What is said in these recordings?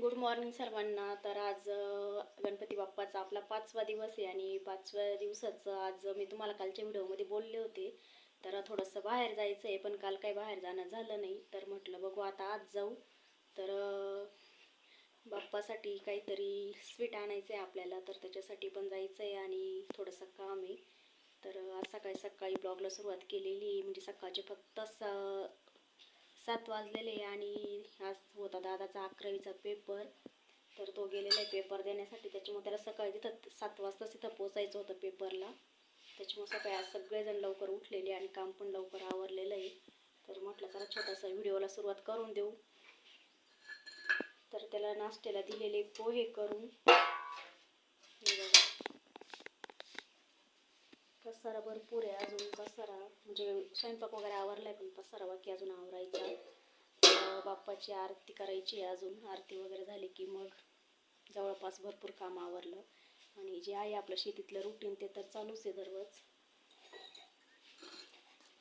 Good morning सर्वांना. तर आज गणपती बाप्पाचा आपला पाचवा दिवस आहे आणि पाचव्या दिवसाचं आज मी तुम्हाला कालच्या व्हिडिओमध्ये बोलले होते. तर थोडंसं बाहेर जायचं आहे पण काल काही बाहेर जाणं झालं नाही. तर म्हटलं बघू आता आज जाऊ. तर बाप्पासाठी काहीतरी स्वीट आणायचं आहे आपल्याला तर त्याच्यासाठी पण जायचं आहे आणि थोडंसं काम आहे. तर आज सकाळी सकाळी ब्लॉगला सुरुवात केलेली म्हणजे सकाळचे फक्त स सात वाजलेले आहे आणि आज होता दादाचा अकरावीचा पेपर तर तो गेलेला आहे पेपर देण्यासाठी. त्याच्यामुळे त्याला सकाळी तिथं सात वाजताच तिथं पोचायचं होतं पेपरला त्याच्यामुळे सकाळी आज सगळेजण लवकर उठलेले आणि काम पण लवकर आवरलेलं आहे. तर म्हटलं जरा छोटासा व्हिडिओला सुरुवात करून देऊ. तर त्याला नाश्त्याला दिलेले पोहे करून. हे पसारा भरपूर आहे अजून पसारा म्हणजे स्वयंपाक वगैरे आवरलाय पण पसारा बाकी अजून आवरायचा. बाप्पाची आरती करायची अजून. आरती वगैरे झाली की मग जवळपास भरपूर काम आवरलं. आणि जे आहे आपलं शेतीतलं रुटीन ते तर चालूच आहे दररोज.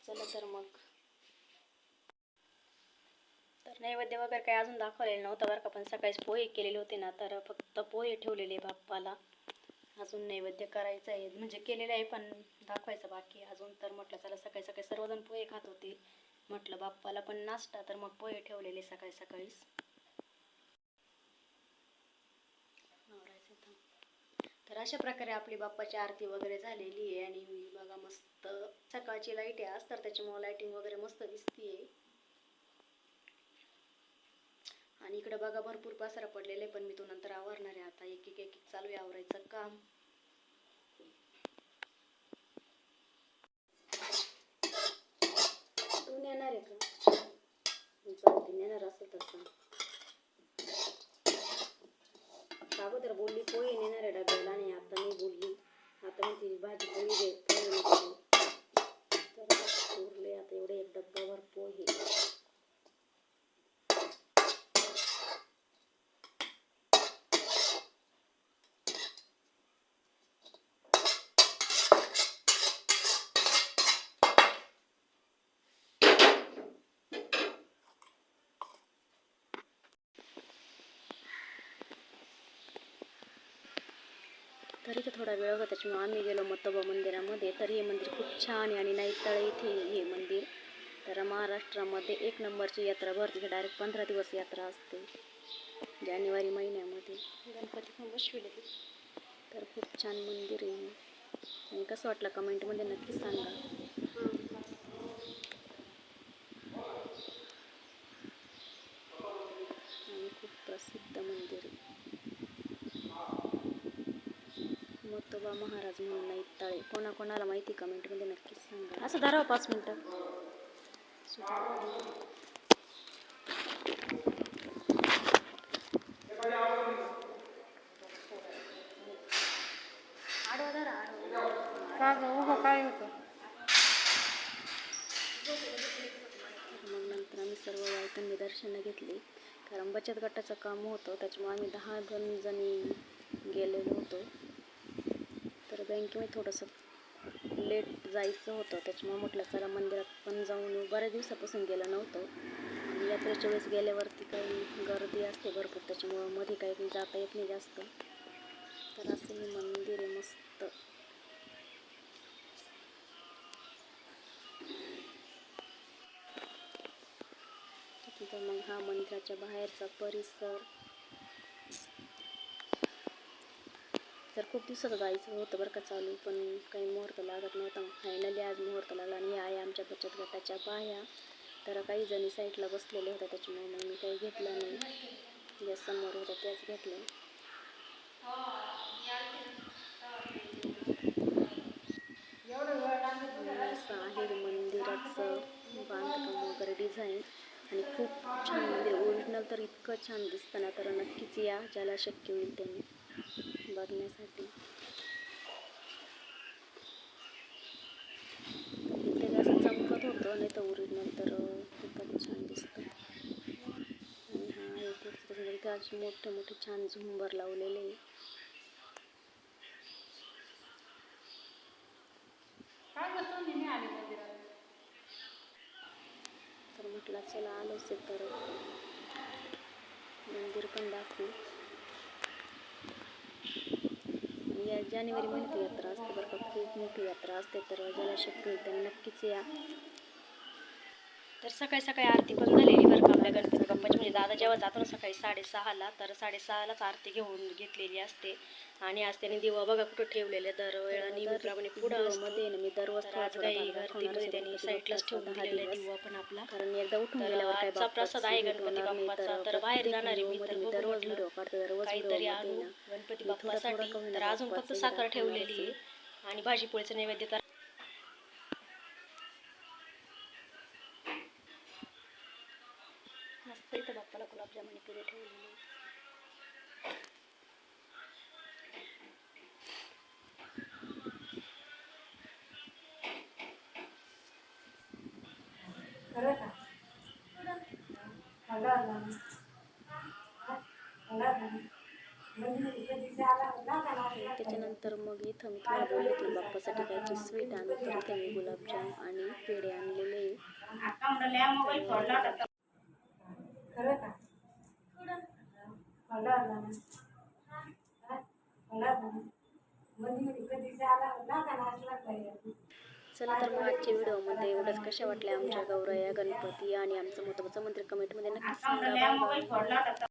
चला तर मग. तर नैवेद्य वगैरे काही अजून दाखवलेलं नव्हतं बरं का पण सकाळीच पोहे केलेले होते ना तर फक्त पोहे ठेवलेले बाप्पाला. अजून नैवेद्य करायचं आहे. म्हणजे केलेलं आहे पण दाखवायचं बाकी अजून तर म्हटलं चला सकाळी सकाळी सर्वजण पोहे खात होते. म्हटलं बाप्पाला पण नाश्ता तर मग पोहे ठेवलेले सकाळी सकाळीच. तर अशा प्रकारे आपली बाप्पाची आरती वगैरे झालेली आहे आणि मी बघा मस्त सकाळची लाइट आहे. आज तर त्याच्यामुळे लाईटिंग वगैरे मस्त दिसतीये. आणि इकडे बघा भरपूर पसारा पडलेला आहे पण मी तो नंतर आवरणार आहे. आता एक एक एक एक चालू आहे आवरायचं काम. Ja, das wird das schon. तर इथं थोडा वेळ होता त्याच्यामुळे आम्ही गेलो मतोबा मंदिरामध्ये. तर हे मंदिर खूप छान आहे आणि नाईतळे इथे हे मंदिर. तर महाराष्ट्रामध्ये एक नंबरची यात्रा भरते डायरेक्ट पंधरा दिवस यात्रा असते. जानेवारी महिन्यामध्ये. गणपती पण बसविले. तर खूप छान मंदिर आहे. आणि कसं वाटलं कमेंटमध्ये नक्की सांगा आणि खूप प्रसिद्ध मंदिर आहे मतोबा महाराज म्हणून नाही तळे कोणाकोणाला माहिती कमेंटमध्ये नक्कीच सांगा. असं धरावं पाच मिनटं. का ग उभं काय होतं? मग नंतर आम्ही सर्व बायकांनी दर्शनं घेतली. कारण बचत गटाचं काम होतं. त्याच्यामुळे आम्ही दहा जण जणी गेलेलो होतो. तर बँकेमध्ये थोडंसं लेट जायचं होतं. त्याच्यामुळे म्हटलं चला मंदिरात पण जाऊन बऱ्याच दिवसापासून गेलं नव्हतं. आणि यात्रेच्या वेळेस गेल्यावरती काही गर्दी असते भरपूर. त्याच्यामुळं मध्ये काही जाता येत नाही जास्त. तर असं हे मंदिर आहे मस्त. तिथं मग हा मंदिराच्या बाहेरचा परिसर तर खूप दिवसात जायचं होतं बरं का चालू पण काही मुहूर्त लागत नव्हता. फायनली आज मुहूर्त लागला आणि या आहे आमच्या बचत गटाच्या बाया. तर काही जणी साईडला बसलेल्या होत्या त्याच्यामुळे मग मी काही घेतलं नाही. ज्या समोर होत्या त्याच घेतल्या असं आहे मंदिराचं बांधकाम वगैरे डिझाईन आणि खूप छान म्हणजे मंदिर ओरिजिनल तर इतकं छान दिसतं ना तर नक्कीच या ज्याला शक्य होईल त्यांनी. बघण्यासाठी. जास्त चमकत होतं नाही तर ओरिजिनल तर खूपच छान दिसतं. आणि हा एक असे मोठे मोठे छान झुंबर लावलेले आहे. तर म्हटलं चला आलोच तर मंदिर पण दाखवू या जानेवारी महिन्यात यात्रा असते बरं का. खूप मोठी यात्रा असते तर ज्याला शक्य होईल त्यांनी नक्कीच या. तर सकाळी सकाळी आरती पण झालेली बरं आपल्या गणपती बाप्पाची म्हणजे दादा जेव्हा जातो ना सकाळी साडेसहाला तर साडेसहालाच आरती घेऊन घेतलेली असते आणि आज त्याने दिवा बघा कुठं ठेवलेले तर वेळा नियमितप्रमाणे पुढं मध्ये मी दररोज आज काही त्यांनी. साईडलाच ठेवून दिलेला. दिवा पण आपला कारण एकदा उठून गेल्यावर आजचा प्रसाद आहे गणपती बाप्पाचा. तर बाहेर जाणार मी, तर मी बघू दररोज म्हटलं. व्हिडिओ काढते दररोज काहीतरी आणू गणपती बाप्पासाठी तर अजून फक्त साखर ठेवलेली आहे. आहे आणि भाजीपोळीचं नैवेद्य तर मस्त इथं बाप्पाला गुलाबजामुन पुढे ठेवलेले. त्याच्यानंतर मग इथं मी बोलले होते बाप्पासाठी काहीची स्वीट आणू तर मी गुलाबजाम आणि पेढे आणलेले. आहे. चला तर मग आजच्या व्हिडिओमध्ये एवढंच. कशा वाटल्या आमच्या गौरया गणपती आणि आमचं मोठं मंदिर कमेंटमध्ये नक्की सांगा.